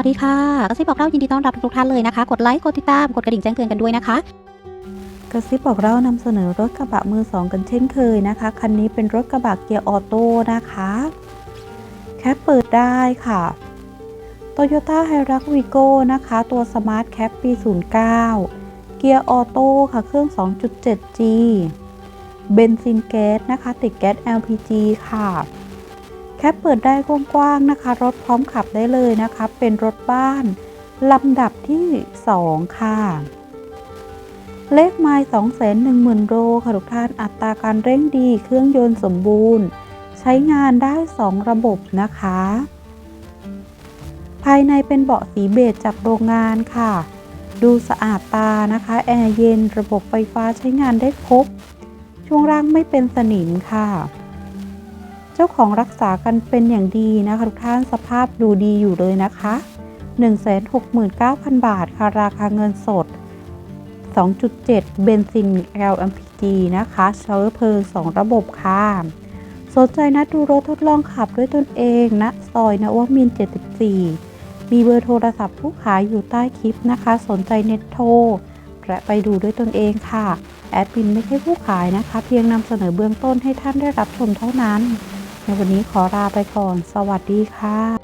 วัสดีค่ะกระซิบบอกเล่ายินดีต้อนรับทุกท่านเลยนะคะ กดไลค์ กดติดตาม กดกระดิ่งแจ้งเตือนกันด้วยนะคะกระซิบบอกเรานำเสนอรถกระบะมือสองกันเช่นเคยนะคะ คันนี้เป็นรถกระบะเกียร์ออโต้นะคะ แคปเปิดได้ค่ะ Toyota h i r u x v i g o นะคะ ตัว Smart Cap ปี 09 เกียร์ออโต้ค่ะ เครื่อง 2.7G เบนซินแก๊สนะคะ ติดแก๊ส LPG ค่ะ แคปเปิดได้กว้างๆนะคะ รถพร้อมขับได้เลยนะคะ เป็นรถบ้านลำดับที่ 2 ค่ะ เลขไมล์210,000 โลค่ะทุกท่านอัตราการเร่งดีเครื่องยนต์สมบูรณ์ ใช้งานได้ 2 ระบบนะคะ ภายในเป็นเบาะสีเบจจากโรงงานค่ะ ดูสะอาดตานะคะ แอร์เย็นระบบไฟฟ้าใช้งานได้ครบช่วงล่างไม่เป็นสนิมค่ะ จ้าของรักษากันเป็นอย่างดีนะคะทุกท่านสภาพดูดีอยู่เลยนะคะ 169,000 บาทค่ะราคาเงินสด 2.7 เบนซิน LMPG นะคะเชื้อเพลิง 2 ระบบค่ะสนใจนะดูรถทดลองขับด้วยตนเองนะซอยนวมิน 74 มีเบอร์โทรศัพท์ผู้ขายอยู่ใต้คลิปนะคะ สนใจเน็ตโทรและไปดูด้วยตนเองค่ะ แอดมินไม่ใช่ผู้ขายนะคะ เพียงนำเสนอเบื้องต้นให้ท่านได้รับชมเท่านั้น ในวันนี้ขอลาไปก่อน สวัสดีค่ะ